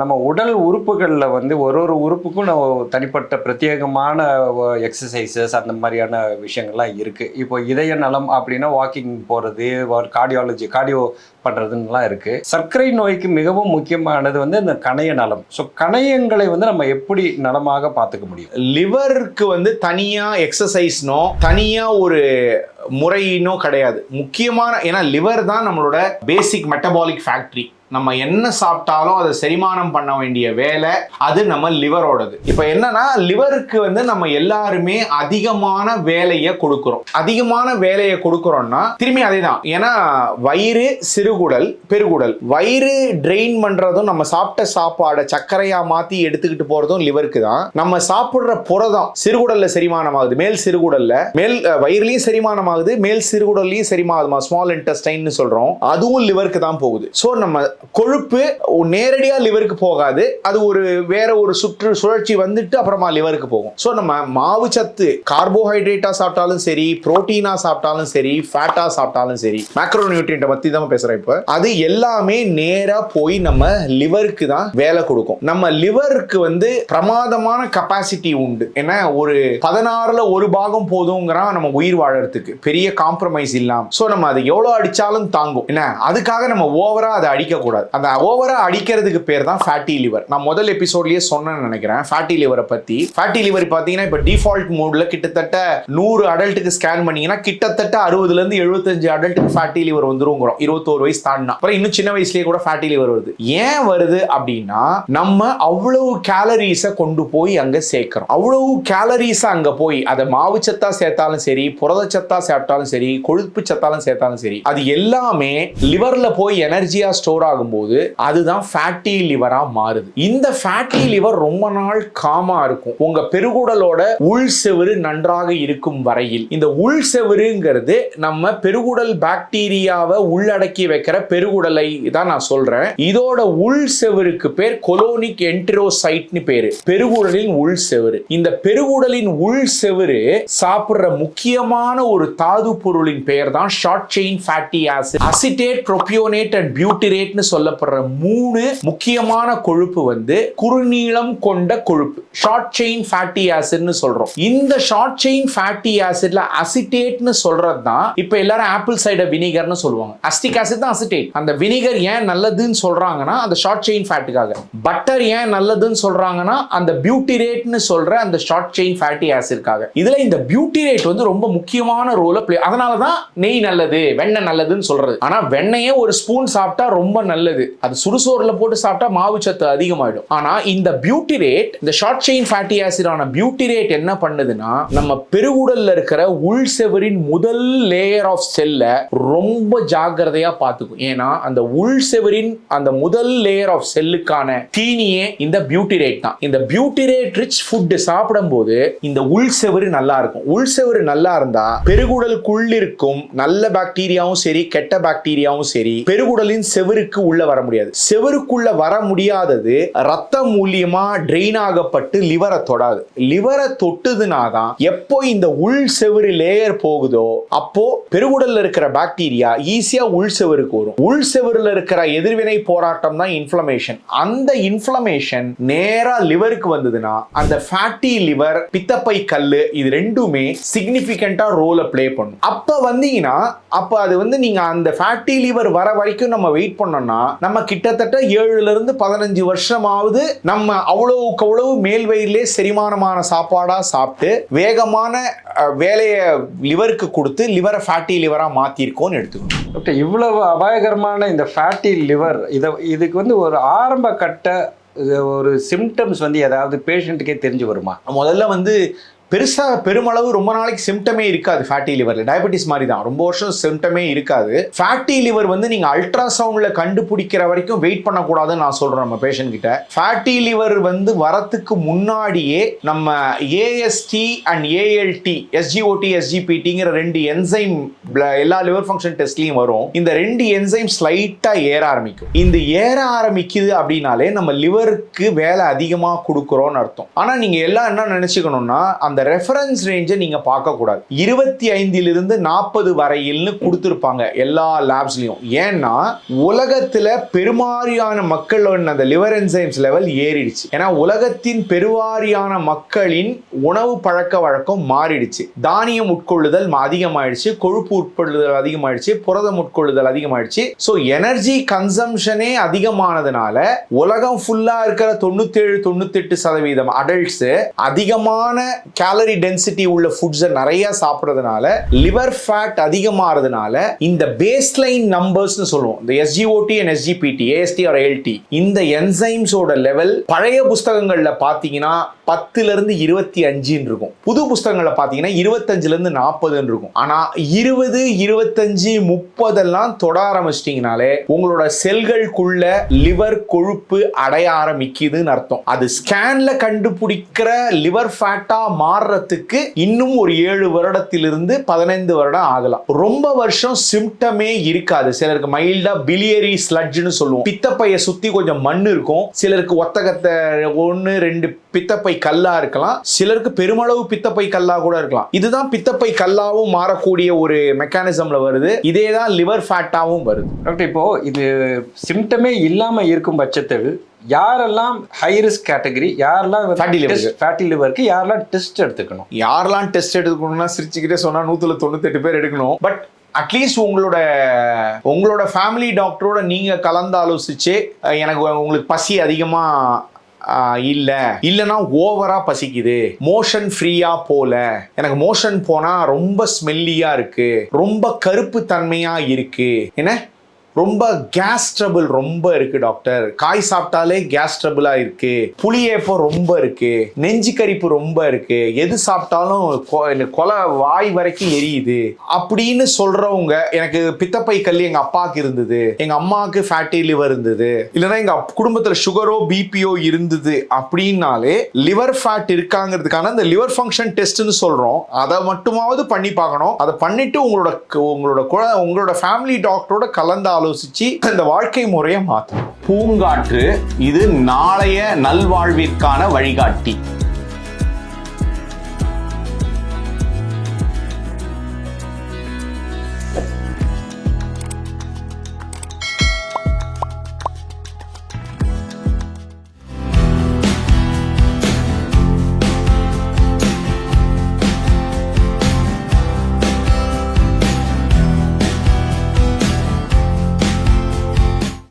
நம்ம உடல் உறுப்புகளில் வந்து ஒரு ஒரு உறுப்புக்கும் நம்ம தனிப்பட்ட பிரத்யேகமான எக்ஸசைசஸ் அந்த மாதிரியான விஷயங்கள்லாம் இருக்குது இப்போ இதய நலம் அப்படின்னா வாக்கிங் போகிறது கார்டியாலஜி கார்டியோ பண்ணுறதுன்னெலாம் இருக்குது சர்க்கரை நோய்க்கு மிகவும் முக்கியமானது வந்து இந்த கணைய நலம். ஸோ கணையங்களை வந்து நம்ம எப்படி நலமாக பார்த்துக்க முடியும்? லிவருக்கு வந்து தனியாக எக்ஸசைஸ்னோ தனியாக ஒரு முறையினோ கிடையாது. முக்கியமான ஏன்னா லிவர் தான் நம்மளோட பேசிக் மெட்டபாலிக் ஃபேக்ட்ரி நம்ம என்ன சாப்பிட்டாலும் அதை செரிமானம் பண்ண வேண்டிய வேலை அது நம்ம லிவரோடது. இப்போ என்னன்னா லிவருக்கு வந்து நம்ம எல்லாருமே அதிகமான வேலையை கொடுக்குறோம். அதிகமான வேலையை கொடுக்குறோம்னா திரும்பி அதே தான் ஏன்னா வயிறு சிறுகுடல் பெருகுடல். வயிறு ட்ரெயின் பண்ணுறதும் நம்ம சாப்பிட்ட சாப்பாடை சர்க்கரையா மாற்றி எடுத்துக்கிட்டு போகிறதும் லிவருக்கு தான். நம்ம சாப்பிட்ற புரதம் சிறுகுடல்ல செரிமானமாகுது. மேல் சிறுகுடல்ல மேல் வயிறுலையும் செரிமானம் ஆகுது மேல் சிறுகுடல்லையும் செரிமானமா ஸ்மால் இன்டெஸ்டைன்னு சொல்கிறோம் அதுவும் லிவருக்கு தான் போகுது. ஸோ நம்ம கொழுப்பு நேரடியாக லிவருக்கு போகாது. அது ஒரு வேற ஒரு சுற்று சுழற்சி வந்துட்டு அப்புறமா லிவருக்கு போகும். ஸோ நம்ம மாவு சத்து கார்போஹைட்ரேட்டாக சாப்பிட்டாலும் சரி புரோட்டீனாக சாப்பிட்டாலும் சரி ஃபேட்டாக சாப்பிட்டாலும் சரி மேக்ரோ நியூட்ரியன்ட்டை பற்றி தான் பேசுகிறேன் இப்போ. அது எல்லாமே நேராக போய் நம்ம லிவருக்கு தான் வேலை கொடுக்கும். நம்ம லிவருக்கு வந்து பிரமாதமான கெப்பாசிட்டி உண்டு. ஏன்னா ஒரு பதினாறுல ஒரு பாகம் போதுங்கிறான் நம்ம உயிர் வாழறதுக்கு. பெரிய காம்ப்ரமைஸ் இல்லாம. ஸோ நம்ம அதை எவ்வளோ அடித்தாலும் தாங்கும். என்ன? அதுக்காக நம்ம ஓவராக அதை அடிக்க கூடாது அந்த ஓவரா அடிக்கிறதுக்கு பேர் தான் ஃபேட்டி லிவர் நான் முதல் எபிசோட்லயே சொன்னேன்னு நினைக்கிறேன். ஃபேட்டி லிவரை பத்தி. ஃபேட்டி லிவர் பாத்தீங்கன்னா இப்போ டிஃபால்ட் மோட்ல கிட்டத்தட்ட நூறு அடல்ட்டுக்கு ஸ்கேன் பண்ணீங்கன்னா கிட்டத்தட்ட அறுபதுல இருந்து எழுபத்தஞ்சு அடல்ட்டுக்கு ஃபேட்டி லிவர் வந்துருங்கிறோம். இருபத்தோரு வயசு தாண்டினா. அப்புறம் இன்னும் சின்ன வயசுலயே கூட ஃபேட்டி லிவர் வருது. ஏன் வருது அப்படின்னா நம்ம அவ்வளவு கேலரிஸை கொண்டு போய் அங்க சேர்க்கிறோம். அவ்வளவு கேலரிஸை அங்க போய் அதை மாவு சத்தா சேர்த்தாலும் சரி புரதச்சத்தா சாப்பிட்டாலும் சரி கொழுப்பு சத்தாலும் சேர்த்தாலும் சரி அது எல்லாமே லிவர்ல போய் எனர்ஜியா ஸ்டோர் ஆகும்போது அதுதான் ஃபேட்டி லிவரா மாறுது. இந்த ஃபேட்டி லிவர் ரொம்ப நாள் காமா இருக்கும். உங்க பெருகுடலோட உள் செவரு நன்றாக இருக்கும் வரையில். இந்த உள் செவருங்கிறது நம்ம பெருகுடல் பாக்டீரியாவை உள்ளடக்கி வைக்கிற பெருகுடலை தான் நான் சொல்றேன். இதோட உள் செவருக்கு பேர் கொலோனிக் என்ட்ரோசைட்னு பேரு. பெருகுடலின் உள் செவுரு இந்த பெருகுடலின் உள் செவுரு சாப்பிடுற முக்கியமான ஒரு தாது பொருளின் பெயர் தான் short chain fatty acid acetate propionate and பியூட்டிரேட்னு சொல்லப்படுற மூணு முக்கியமான கொழுப்பு வந்து குறுநீளம் கொண்ட கொழுப்பு. ஷார்ட் செயின் ஃபேட்டி ஆசிட்னு சொல்றோம். இந்த ஷார்ட் செயின் ஃபேட்டி ஆசிட்ல அசிட்டேட்னு சொல்றது தான் இப்போ எல்லாரும் ஆப்பிள் சைடர் வினிகர்னு சொல்லுவாங்க. அஸ்டிக் ஆசிட் தான் அசிட்டேட் அந்த வினிகர் ஏன் நல்லதுன்னு சொல்றாங்கன்னா அந்த ஷார்ட் செயின் ஃபேட்டுக்காக பட்டர் ஏன் நல்லதுன்னு சொல்றாங்கன்னா அந்த பியூட்டிரேட்னு சொல்ற அந்த ஷார்ட் செயின் ஃபேட்டி ஆசிட்காக இதுல இந்த பியூட்டிரேட் வந்து ரொம்ப முக்கியமான ரோல பிளே அதனால தான் நெய் நல்லது வெண்ணெய் நல்லதுன்னு சொல்றது. ஆனா வெண்ணெயே ஒரு ஸ்பூன் சாப்பிட்டா ரொம்ப நல்லது. நல்லது. அது சுறுசோரில் போட்டு சாப்பிட்டா மாவு சத்து அதிகமாயிடும். ஆனால் இந்த பியூட்டிரேட் இந்த ஷார்ட் செயின் ஃபேட்டி ஆசிடான பியூட்டிரேட் என்ன பண்ணுதுன்னா நம்ம பெருகுடல்ல இருக்கிற உள் செவரின் முதல் லேயர் ஆஃப் செல்லை ரொம்ப ஜாக்கிரதையாக பார்த்துக்கும். ஏன்னா அந்த உள் செவரின் அந்த முதல் லேயர் ஆஃப் செல்லுக்கான தீனியே இந்த பியூட்டிரேட் தான். இந்த பியூட்டிரேட் ரிச் ஃபுட் சாப்பிடும்போது இந்த உள் செவரு நல்லா இருக்கும். உள் செவரு நல்லா இருந்தா பெருகுடலுக்குள் இருக்கும் நல்ல பாக்டீரியாவும் சரி கெட்ட பாக்டீரியாவும் சரி பெருகுடலின் செவருக்கு உள்ள வர முடியாது. செவருக்குள்ள வர முடியாதது ரத்தம் மூலியமா ட்ரெயின் ஆகப்பட்டு லிவரை தொடாது. லிவரை தொட்டுதுனா தான் எப்போ இந்த உள் செவரு லேயர் போகுதோ அப்போ பெருகுடல்ல இருக்கிற பாக்டீரியா ஈஸியா உள் செவருக்கு வரும் உள் செவருல இருக்கிற எதிர்வினை போராட்டம் தான் இன்ஃப்ளமேஷன் அந்த இன்ஃப்ளமேஷன் நேரா லிவருக்கு வந்ததுன்னா அந்த ஃபேட்டி லிவர் பித்தப்பை கல்லு இது ரெண்டுமே சிக்னிபிகண்டா ரோலை ப்ளே பண்ணும். அப்ப வந்தீங்கன்னா அப்ப அது வந்து நீங்க அந்த ஃபேட்டி லிவர் வர வரைக்கும் நம்ம வெயிட் பண்ணோம்னா நம்ம கிட்டத்தட்ட ஏழுல இருந்து பதினஞ்சு வருஷமாவது நம்ம அவ்வளவுக்கு அவ்வளவு மேல் வயிறிலே செரிமானமான சாப்பாடா சாப்பிட்டு வேகமான வேலையை லிவருக்கு கொடுத்து லிவரை ஃபேட்டி லிவரா மாத்திருக்கோம்னு எடுத்துக்கணும். டாக்டர் இவ்வளவு அபாயகரமான இந்த ஃபேட்டி லிவர் இதை இதுக்கு வந்து ஒரு ஆரம்ப கட்ட ஒரு சிம்டம்ஸ் வந்து ஏதாவது பேஷண்ட்டுக்கே தெரிஞ்சு வருமா? முதல்ல வந்து பெருசாக பெருமளவு ரொம்ப நாளைக்கு சிம்டமே இருக்காது ஃபேட்டி லிவரில் டயபெட்டிஸ் மாதிரி தான் ரொம்ப வருஷம் சிம்டமே இருக்காது. ஃபேட்டி லிவர் வந்து நீங்கள் அல்ட்ராசவுண்டில் கண்டுபிடிக்கிற வரைக்கும் வெயிட் பண்ணக்கூடாதுன்னு நான் சொல்கிறேன் நம்ம பேஷண்ட் கிட்ட. ஃபேட்டி லிவர் வந்து வரத்துக்கு முன்னாடியே நம்ம ஏஎஸ்டி அண்ட் ஏஎல்டி எஸ்ஜிஓடி எஸ்ஜிபிடிங்கிற ரெண்டு என்சைம் எல்லா லிவர் ஃபங்க்ஷன் டெஸ்ட்லையும் வரும். இந்த ரெண்டு என்சைம் ஸ்லைட்டாக ஏற ஆரம்பிக்கும். இந்த ஏற ஆரம்பிக்குது அப்படின்னாலே நம்ம லிவருக்கு வேலை அதிகமாக கொடுக்குறோன்னு அர்த்தம். ஆனால் நீங்கள் எல்லாம் என்ன நினச்சிக்கணும்னா அந்த ரெஃபரன்ஸ் ரேஞ்சை நீங்கள் பார்க்கக்கூடாது இருபத்தி ஐந்திலிருந்து நாற்பது வரையில்னு கொடுத்துருப்பாங்க எல்லா லேப்ஸ்லையும் ஏன்னா உலகத்தில் பெருமாரியான மக்களோட அந்த லிவர் என்சைம்ஸ் லெவல் ஏறிடுச்சு. ஏன்னா உலகத்தின் பெருவாரியான மக்களின் உணவு பழக்க வழக்கம் மாறிடுச்சு. தானியம் உட்கொள்ளுதல் அதிகமாயிடுச்சு கொழுப்பு உட்கொள்ளுதல் அதிகமாயிடுச்சு புரதம் உட்கொள்ளுதல் அதிகமாயிடுச்சு. ஸோ எனர்ஜி கன்சம்ஷனே அதிகமானதுனால உலகம் ஃபுல்லாக இருக்கிற தொண்ணூத்தேழு தொண்ணூத்தெட்டு சதவீதம் அடல்ட்ஸ் அதிகமான கேலரி டென்சிட்டி உள்ள ஃபுட்ஸை நிறைய சாப்பிட்றதுனால லிவர் ஃபேட் அதிகமாகிறதுனால இந்த பேஸ்லைன் நம்பர்ஸ்னு சொல்லுவோம். இந்த SGOT and SGPT AST or LT இந்த என்சைம்ஸோட லெவல் பழைய புஸ்தகங்களில் பார்த்தீங்கன்னா பத்துலேருந்து இருபத்தி அஞ்சுன்னு இருக்கும். புது புஸ்தகங்களில் பார்த்தீங்கன்னா இருபத்தஞ்சுலேருந்து நாற்பதுன்னு இருக்கும். ஆனால் இருபது இருபத்தஞ்சு முப்பதெல்லாம் தொட ஆரம்பிச்சிட்டிங்கனாலே உங்களோட செல்களுக்குள்ள லிவர் கொழுப்பு அடைய ஆரம்பிக்குதுன்னு அர்த்தம். அது ஸ்கேனில் கண்டுபிடிக்கிற லிவர் ஃபேட்டாக மா மாறுறதுக்கு இன்னும் ஒரு ஏழு வருடத்திலிருந்து பதினைந்து வருடம் ஆகலாம். ரொம்ப வருஷம் சிம்டமே இருக்காது. சிலருக்கு மைல்டா பிலியரி ஸ்லட்ஜ்னு சொல்லுவோம். பித்தப்பைய சுத்தி கொஞ்சம் மண் இருக்கும். சிலருக்கு ஒத்தகத்தை ஒன்று ரெண்டு பித்தப்பை கல்லா இருக்கலாம். சிலருக்கு பெருமளவு பித்தப்பை கல்லா கூட இருக்கலாம். இதுதான் பித்தப்பை கல்லாவும் மாறக்கூடிய ஒரு மெக்கானிசம்ல வருது. இதே தான் லிவர் ஃபேட்டாவும் வருது. டாக்டர் இப்போ இது சிம்டமே இல்லாம இருக்கும் பட்சத்தில் யாரெல்லாம் ஹை ரிஸ்க் கேட்டகரி யாரெல்லாம் Fatty liver. ஃபேட்டி லிவருக்கு யாரெல்லாம் டெஸ்ட் எடுத்துக்கணும்? யாரெல்லாம் டெஸ்ட் எடுக்கணும்னா சிரிச்சுக்கிட்டே சொன்னா நூத்துல தொண்ணூத்தெட்டு பேர் எடுக்கணும். பட் அட்லீஸ்ட் உங்களோட உங்களோட ஃபேமிலி டாக்டரோட நீங்க கலந்து ஆலோசிச்சு எனக்கு உங்களுக்கு பசி அதிகமா ஆஹ், இல்ல. இல்லைன்னா ஓவரா பசிக்குது. மோஷன் ஃப்ரீயா போல. எனக்கு மோஷன் போனா ரொம்ப ஸ்மெல்லியா இருக்கு. ரொம்ப கருப்பு தன்மையா இருக்கு. என்ன? ரொம்ப கேஸ் ட்ரபிள் ரொம்ப இருக்கு டாக்டர் காய் சாப்பிட்டாலே கேஸ் ட்ரபிளா இருக்கு. புளியேப்பம் ரொம்ப இருக்கு. நெஞ்சு கரிப்பு ரொம்ப இருக்கு. எது சாப்பிட்டாலும் கொ- கொலை வாய் வரைக்கும் எரியுது. அப்படின்னு சொல்றவங்க எனக்கு பித்தப்பை கல் எங்க அப்பாவுக்கு இருந்தது. எங்க அம்மாவுக்கு ஃபேட்டி லிவர் இருந்தது. இல்லைன்னா எங்க அப்- குடும்பத்துல சுகரோ பிபிஓ இருந்தது அப்படின்னாலே லிவர் ஃபேட் இருக்காங்கிறதுக்கான அந்த லிவர் ஃபங்க்ஷன் டெஸ்ட்னு சொல்றோம். அதை மட்டுமாவது பண்ணி பார்க்கணும். அதை பண்ணிட்டு உங்களோட உங்களோட குழ- உங்களோட ஃபேமிலி டாக்டரோட கலந்தாலும் ஆலோசிச்சு இந்த வாழ்க்கை முறையை மாற்றணும் பூங்காற்று இது நாளைய நல்வாழ்விற்கான வழிகாட்டி.